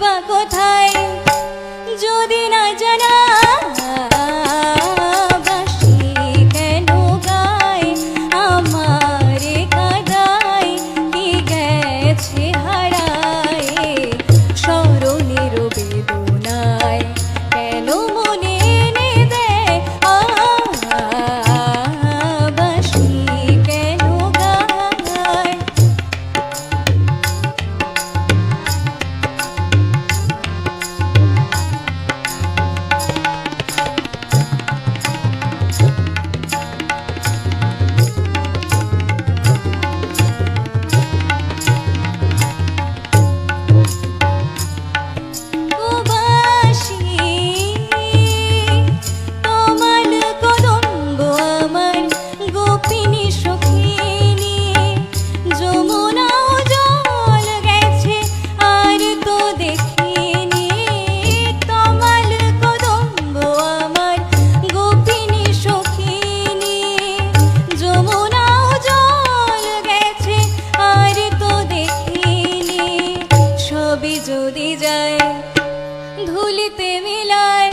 বা কোথায় যদি যায় ধুলিতে মিলায়